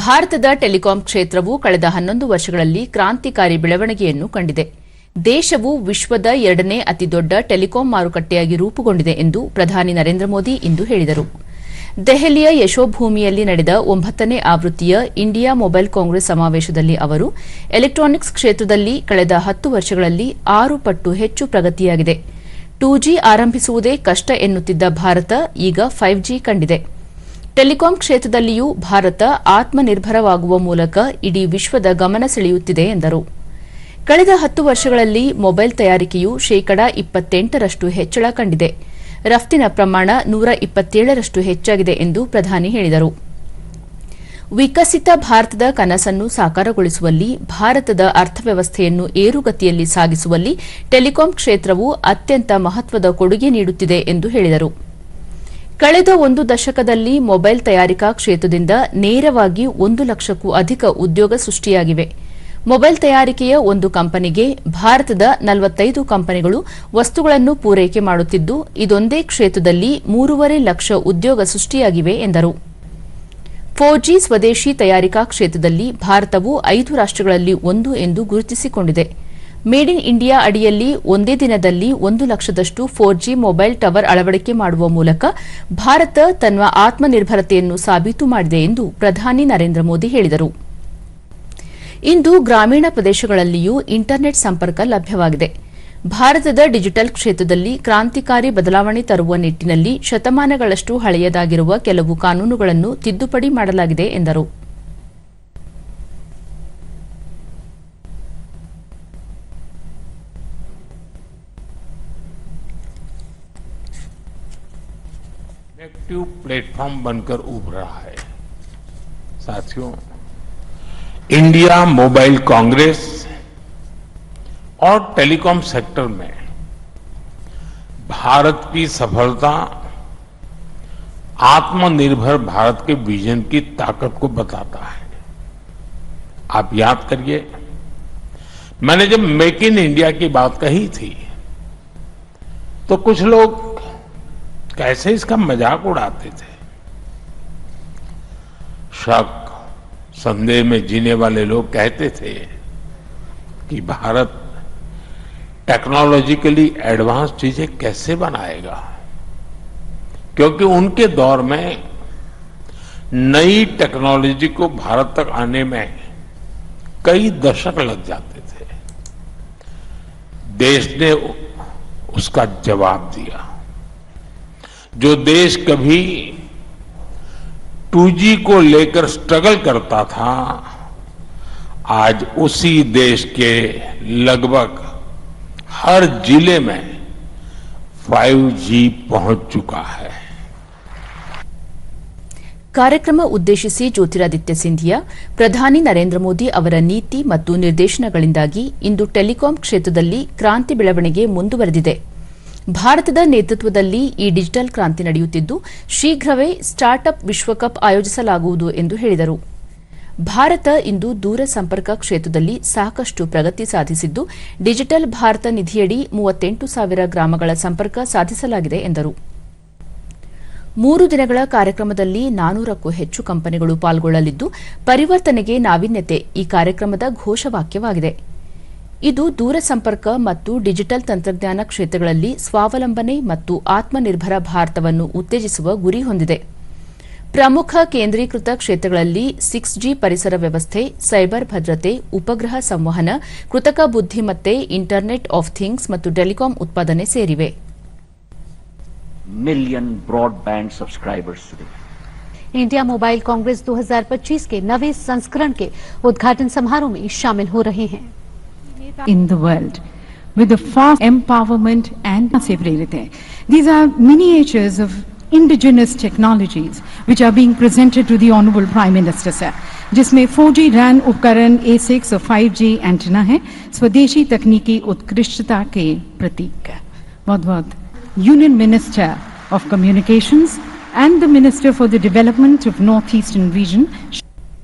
ಭಾರತದ ಟೆಲಿಕಾಂ ಕ್ಷೇತ್ರವು ಕಳೆದ ಹನ್ನೊಂದು ವರ್ಷಗಳಲ್ಲಿ ಕ್ರಾಂತಿಕಾರಿ ಬೆಳವಣಿಗೆಯನ್ನು ಕಂಡಿದೆ. ದೇಶವು ವಿಶ್ವದ ಎರಡನೇ ಅತಿದೊಡ್ಡ ಟೆಲಿಕಾಂ ಮಾರುಕಟ್ಟೆಯಾಗಿ ರೂಪುಗೊಂಡಿದೆ ಎಂದು ಪ್ರಧಾನಿ ನರೇಂದ್ರ ಮೋದಿ ಇಂದು ಹೇಳಿದರು. ದೆಹಲಿಯ ಯಶೋಭೂಮಿಯಲ್ಲಿ ನಡೆದ ಒಂಬತ್ತನೇ ಆವೃತ್ತಿಯ ಇಂಡಿಯಾ ಮೊಬೈಲ್ ಕಾಂಗ್ರೆಸ್ ಸಮಾವೇಶದಲ್ಲಿ ಅವರು ಎಲೆಕ್ಟ್ರಾನಿಕ್ಸ್ ಕ್ಷೇತ್ರದಲ್ಲಿ ಕಳೆದ ಹತ್ತು ವರ್ಷಗಳಲ್ಲಿ ಆರು ಪಟ್ಟು ಹೆಚ್ಚು ಪ್ರಗತಿಯಾಗಿದೆ. ಟೂ ಜಿ ಆರಂಭಿಸುವುದೇ ಕಷ್ಟ ಎನ್ನುತ್ತಿದ್ದ ಭಾರತ ಈಗ ಫೈವ್ ಜಿ ಕಂಡಿದೆ. ಟೆಲಿಕಾಂ ಕ್ಷೇತ್ರದಲ್ಲಿಯೂ ಭಾರತ ಆತ್ಮನಿರ್ಭರವಾಗುವ ಮೂಲಕ ಇಡೀ ವಿಶ್ವದ ಗಮನ ಸೆಳೆಯುತ್ತಿದೆ ಎಂದರು. ಕಳೆದ ಹತ್ತು ವರ್ಷಗಳಲ್ಲಿ ಮೊಬೈಲ್ ತಯಾರಿಕೆಯು ಶೇಕಡಾ ಇಪ್ಪತ್ತೆಂಟರಷ್ಟು ಹೆಚ್ಚಳ ಕಂಡಿದೆ. ರಫ್ತಿನ ಪ್ರಮಾಣ ನೂರ ಇಪ್ಪತ್ತೇಳರಷ್ಟು ಹೆಚ್ಚಾಗಿದೆ ಎಂದು ಪ್ರಧಾನಿ ಹೇಳಿದರು. ವಿಕಸಿತ ಭಾರತದ ಕನಸನ್ನು ಸಾಕಾರಗೊಳಿಸುವಲ್ಲಿ, ಭಾರತದ ಅರ್ಥವ್ಯವಸ್ಥೆಯನ್ನು ಏರುಗತಿಯಲ್ಲಿ ಸಾಗಿಸುವಲ್ಲಿ ಟೆಲಿಕಾಂ ಕ್ಷೇತ್ರವು ಅತ್ಯಂತ ಮಹತ್ವದ ಕೊಡುಗೆ ನೀಡುತ್ತಿದೆ ಎಂದು ಹೇಳಿದರು. ಕಳೆದ ಒಂದು ದಶಕದಲ್ಲಿ ಮೊಬೈಲ್ ತಯಾರಿಕಾ ಕ್ಷೇತ್ರದಿಂದ ನೇರವಾಗಿ ಒಂದು ಲಕ್ಷಕ್ಕೂ ಅಧಿಕ ಉದ್ಯೋಗ ಸೃಷ್ಟಿಯಾಗಿವೆ. ಮೊಬೈಲ್ ತಯಾರಿಕೆಯ ಒಂದು ಕಂಪನಿಗೆ ಭಾರತದ ನಲವತ್ತೈದು ಕಂಪನಿಗಳು ವಸ್ತುಗಳನ್ನು ಪೂರೈಕೆ ಮಾಡುತ್ತಿದ್ದು, ಇದೊಂದೇ ಕ್ಷೇತ್ರದಲ್ಲಿ ಮೂರುವರೆ ಲಕ್ಷ ಉದ್ಯೋಗ ಸೃಷ್ಟಿಯಾಗಿವೆ ಎಂದರು. ಫೋರ್ ಸ್ವದೇಶಿ ತಯಾರಿಕಾ ಕ್ಷೇತ್ರದಲ್ಲಿ ಭಾರತವು ಐದು ರಾಷ್ಟಗಳಲ್ಲಿ ಒಂದು ಎಂದು ಗುರುತಿಸಿಕೊಂಡಿದೆ. ಮೇಡ್ ಇನ್ ಇಂಡಿಯಾ ಅಡಿಯಲ್ಲಿ ಒಂದೇ ದಿನದಲ್ಲಿ ಒಂದು ಲಕ್ಷದಷ್ಟು ಫೋರ್ ಜಿ ಮೊಬೈಲ್ ಟವರ್ ಅಳವಡಿಕೆ ಮಾಡುವ ಮೂಲಕ ಭಾರತ ತನ್ನ ಆತ್ಮನಿರ್ಭರತೆಯನ್ನು ಸಾಬೀತು ಮಾಡಿದೆ ಎಂದು ಪ್ರಧಾನಿ ನರೇಂದ್ರ ಮೋದಿ ಹೇಳಿದರು. ಇಂದು ಗ್ರಾಮೀಣ ಪ್ರದೇಶಗಳಲ್ಲಿಯೂ ಇಂಟರ್ನೆಟ್ ಸಂಪರ್ಕ ಲಭ್ಯವಾಗಿದೆ. ಭಾರತದ ಡಿಜಿಟಲ್ ಕ್ಷೇತ್ರದಲ್ಲಿ ಕ್ರಾಂತಿಕಾರಿ ಬದಲಾವಣೆ ತರುವ ನಿಟ್ಟಿನಲ್ಲಿ ಶತಮಾನಗಳಷ್ಟು ಹಳೆಯದಾಗಿರುವ ಕೆಲವು ಕಾನೂನುಗಳನ್ನು ತಿದ್ದುಪಡಿ ಮಾಡಲಾಗಿದೆ ಎಂದರು. एक्टिव प्लेटफॉर्म बनकर उभरा है। साथियों इंडिया मोबाइल कांग्रेस और टेलीकॉम सेक्टर में भारत की सफलता, आत्मनिर्भर भारत के विजन की ताकत को बताता है। आप याद करिए, मैंने जब मेक इन इंडिया की बात कही थी तो कुछ लोग कैसे इसका मज़ाक उड़ाते थे? शक, संदेह में जीने वाले लोग कहते थे कि भारत टेक्नोलॉजिकली एडवांस चीज़ें कैसे बनाएगा? क्योंकि उनके दौर में नई टेक्नोलॉजी को भारत तक आने में कई दशक लग जाते थे। देश ने उसका जवाब दिया। जो देश कभी 2G को लेकर स्ट्रगल करता था आज उसी देश के लगभग हर जिले में 5G पहुंच चुका है ಕಾರ್ಯಕ್ರಮ ಉದ್ದೇಶಿಸಿ ಜ್ಯೋತಿರಾದಿತ್ಯ ಸಿಂಧಿಯಾ ಪ್ರಧಾನಿ ನರೇಂದ್ರ ಮೋದಿ ಅವರ ನೀತಿ ಮತ್ತು ನಿರ್ದೇಶನಗಳಿಂದಾಗಿ ಇಂದು ಟೆಲಿಕಾಂ ಕ್ಷೇತ್ರದಲ್ಲಿ ಕ್ರಾಂತಿ ಬೆಳವಣಿಗೆ ಮುಂದುವರೆದಿದೆ ಭಾರತದ ನೇತೃತ್ವದಲ್ಲಿ ಈ ಡಿಜಿಟಲ್ ಕ್ರಾಂತಿ ನಡೆಯುತ್ತಿದ್ದು, ಶೀಘ್ರವೇ ಸ್ಟಾರ್ಟ್ಅಪ್ ವಿಶ್ವಕಪ್ ಆಯೋಜಿಸಲಾಗುವುದು ಎಂದು ಹೇಳಿದರು. ಭಾರತ ಇಂದು ದೂರ ಸಂಪರ್ಕ ಕ್ಷೇತ್ರದಲ್ಲಿ ಸಾಕಷ್ಟು ಪ್ರಗತಿ ಸಾಧಿಸಿದ್ದು, ಡಿಜಿಟಲ್ ಭಾರತ ನಿಧಿಯಡಿ ಮೂವತ್ತೆಂಟು ಸಾವಿರ ಗ್ರಾಮಗಳ ಸಂಪರ್ಕ ಸಾಧಿಸಲಾಗಿದೆ ಎಂದರು. ಮೂರು ದಿನಗಳ ಕಾರ್ಯಕ್ರಮದಲ್ಲಿ ನಾನೂರಕ್ಕೂ ಹೆಚ್ಚು ಕಂಪನಿಗಳು ಪಾಲ್ಗೊಳ್ಳಲಿದ್ದು, ಪರಿವರ್ತನೆಗೆ ನಾವೀನ್ಯತೆ ಈ ಕಾರ್ಯಕ್ರಮದ ಘೋಷವಾಕ್ಯವಾಗಿದೆ. ಇದು ದೂರ ಸಂಪರ್ಕ ಮತ್ತು ಡಿಜಿಟಲ್ ತಂತ್ರಜ್ಞಾನ ಕ್ಷೇತ್ರಗಳಲ್ಲಿ ಸ್ವಾವಲಂಬನೆ ಮತ್ತು ಆತ್ಮನಿರ್ಭರ ಭಾರತವನ್ನು ಉತ್ತೇಜಿಸುವ ಗುರಿ ಹೊಂದಿದೆ ಪ್ರಮುಖ ಕೇಂದ್ರೀಕೃತ ಕ್ಷೇತ್ರಗಳಲ್ಲಿ ಸಿಕ್ಸ್ ಜಿ ಪರಿಸರ ವ್ಯವಸ್ಥೆ ಸೈಬರ್ ಭದ್ರತೆ ಉಪಗ್ರಹ ಸಂವಹನ ಕೃತಕ ಬುದ್ಧಿಮತ್ತೆ ಇಂಟರ್ನೆಟ್ ಆಫ್ ಥಿಂಗ್ಸ್ ಮತ್ತು ಟೆಲಿಕಾಂ ಉತ್ಪಾದನೆ ಸೇರಿವೆ million broadband subscribers today. India Mobile Congress 2025 के नवे संस्करण के उद्घाटन समारोह में शामिल हो रहे हैं in the world with the fast empowerment and severity. These are miniatures of indigenous technologies which are being presented to the Honorable Prime Minister, sir. जिसमें 4G RAN उपकरण A6 और 5G एंटीना है स्वदेशी तकनीकी उत्कृष्टता के प्रतीक बहुत बहुत union minister of communications and the Minister for the Development of Northeastern Region